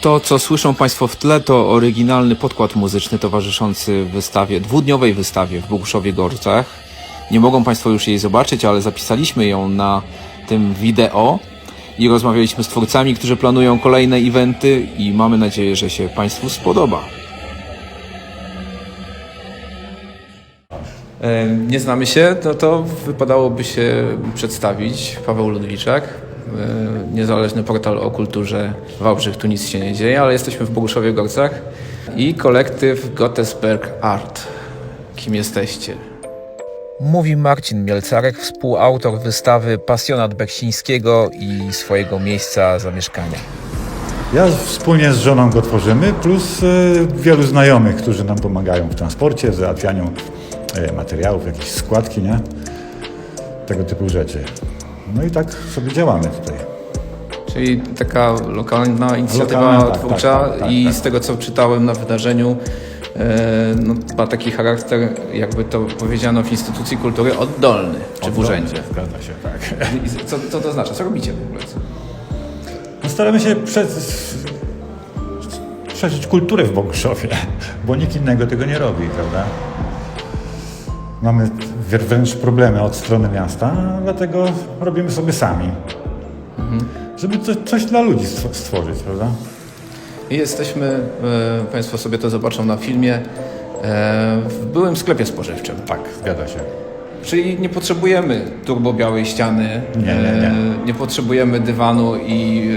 To, co słyszą Państwo w tle, to oryginalny podkład muzyczny towarzyszący wystawie, dwudniowej wystawie w Boguszowie Gorcach. Nie mogą Państwo już jej zobaczyć, ale zapisaliśmy ją na tym wideo i rozmawialiśmy z twórcami, którzy planują kolejne eventy i mamy nadzieję, że się Państwu spodoba. E, Nie znamy się, no to wypadałoby się przedstawić. Paweł Ludwiczak, niezależny portal o kulturze Wałbrzych, tu nic się nie dzieje, ale jesteśmy w Boguszowie Gorcach i kolektyw Gottesberg Art. Kim jesteście? Mówi Marcin Mielcarek, współautor wystawy Pasjonat Beksińskiego i swojego miejsca zamieszkania. Ja wspólnie z żoną go tworzymy, plus y, wielu znajomych, którzy nam pomagają w transporcie, w załatwianiu y, materiałów, jakieś składki, nie? Tego typu rzeczy. No i tak sobie działamy tutaj. Czyli taka lokalna inicjatywa Lokalna, tak, twórcza tak, tak, tak, i tak. z tego co czytałem na wydarzeniu e, no, ma taki charakter, jakby to powiedziano w instytucji kultury, oddolny czy w urzędzie. Zgadza się, tak. Co, co to znaczy? Co robicie w ogóle? No staramy się przez, przeżyć kulturę w Boguszowie, bo nikt innego tego nie robi, prawda? Mamy wr- wręcz problemy od strony miasta, dlatego robimy sobie sami. Żeby coś, coś dla ludzi stw- stworzyć, prawda? I Jesteśmy, e, Państwo sobie to zobaczą na filmie, e, w byłym sklepie spożywczym. Tak, zgadza się. Czyli nie potrzebujemy turbo białej ściany, Nie, nie, nie. e, nie potrzebujemy dywanu i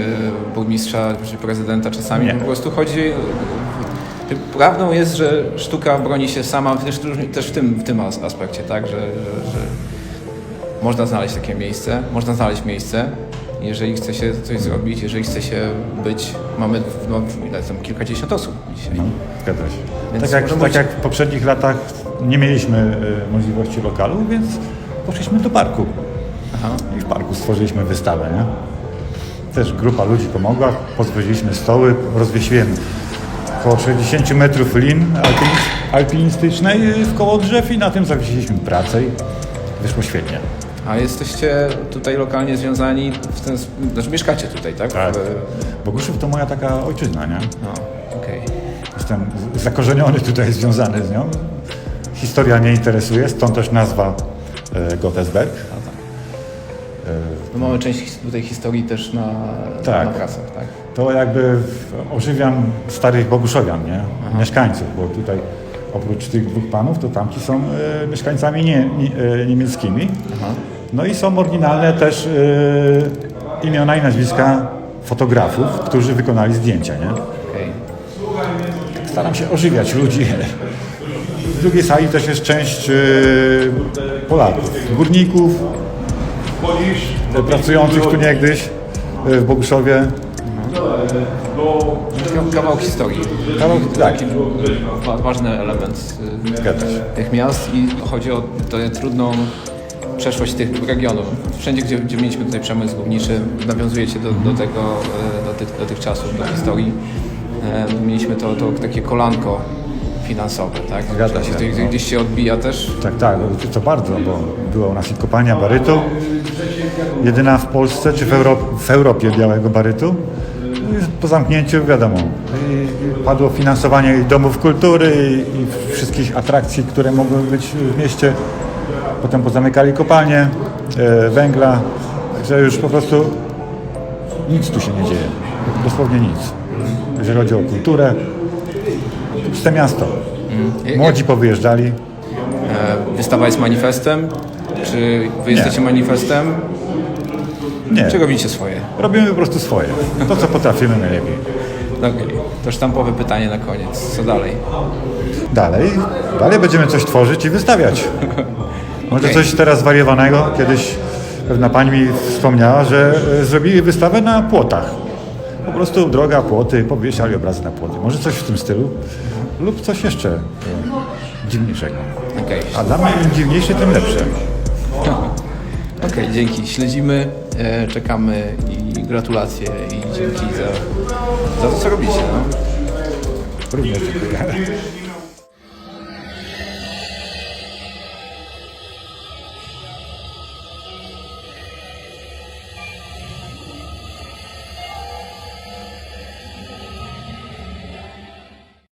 burmistrza czy prezydenta czasami. Nie. Po prostu chodzi. Prawdą jest, że sztuka broni się sama też, w, tym, w tym as- aspekcie, tak? Że, że, że można znaleźć takie miejsce, można znaleźć miejsce, jeżeli chce się coś zrobić, jeżeli chce się być. Mamy no, tam kilkadziesiąt osób dzisiaj. No, zgadza się. Więc tak, jak, tak być- jak w poprzednich latach nie mieliśmy e, możliwości lokalu, więc poszliśmy do parku. Aha. I w parku stworzyliśmy wystawę, nie? Też grupa ludzi pomogła, pozwoliliśmy stoły, rozwiesiłem około 60 metrów lin alpin- alpinistycznej w koło drzew i na tym zawiesiliśmy pracę i wyszło świetnie. A jesteście tutaj lokalnie związani, w ten, znaczy mieszkacie tutaj, tak? Tak. Boguszów to moja taka ojczyzna, nie? No, okej. Jestem z- zakorzeniony tutaj, związany z nią. Historia mnie interesuje, stąd też nazwa e, Gottesberg. No mamy część tutaj historii też na, Tak. na pracach, tak? To jakby ożywiam starych Boguszowian, nie? Mieszkańców, bo tutaj oprócz tych dwóch panów, to tamci są e, mieszkańcami nie, nie, e, niemieckimi. No i są oryginalne też e, imiona i nazwiska fotografów, którzy wykonali zdjęcia, nie? Okej. Staram się ożywiać ludzi. W drugiej sali też jest część e, Polaków, górników, pracujących tu niegdyś w Boguszowie. Kawał- historii. Kawał, tak, Wa- Ważny element y, się. tych miast i chodzi o tę trudną przeszłość tych regionów. Wszędzie, gdzie, gdzie mieliśmy tutaj przemysł górniczy, nawiązujecie do, do tego, e, do tych, do tych czasów, do historii. E, Mieliśmy to, to takie kolanko finansowe, tak? Zgadza się, Gdzieś, no. gdzieś się odbija też. Tak, tak, to, to bardzo, bo była u nas i kopalnia barytu, jedyna w Polsce czy w, w Europie białego barytu. I Po zamknięciu wiadomo, i padło finansowanie domów kultury i, wszystkich atrakcji, które mogły być w mieście. Potem pozamykali kopalnie e, węgla, że już po prostu nic tu się nie dzieje, dosłownie nic. Jeżeli chodzi o kulturę, puste miasto. Młodzi powyjeżdżali, E, Wystawa jest manifestem. Czy wy jesteście manifestem? Nie. Czy robicie swoje? Robimy po prostu swoje. To, co potrafimy najlepiej. No Okej, to sztampowe pytanie na koniec. Co dalej? Dalej, dalej będziemy coś tworzyć i wystawiać. Może coś teraz zwariowanego. Kiedyś pewna pani mi wspomniała, że e, zrobili wystawę na płotach. Po prostu droga, płoty, powieszali obrazy na płoty. Może coś w tym stylu lub coś jeszcze dziwniejszego. Okej, A dla mnie im dziwniejsze, tym lepsze. Okej, dzięki. Śledzimy, czekamy i gratulacje i dzięki za, za to, co robicie. No. Również dziękuję.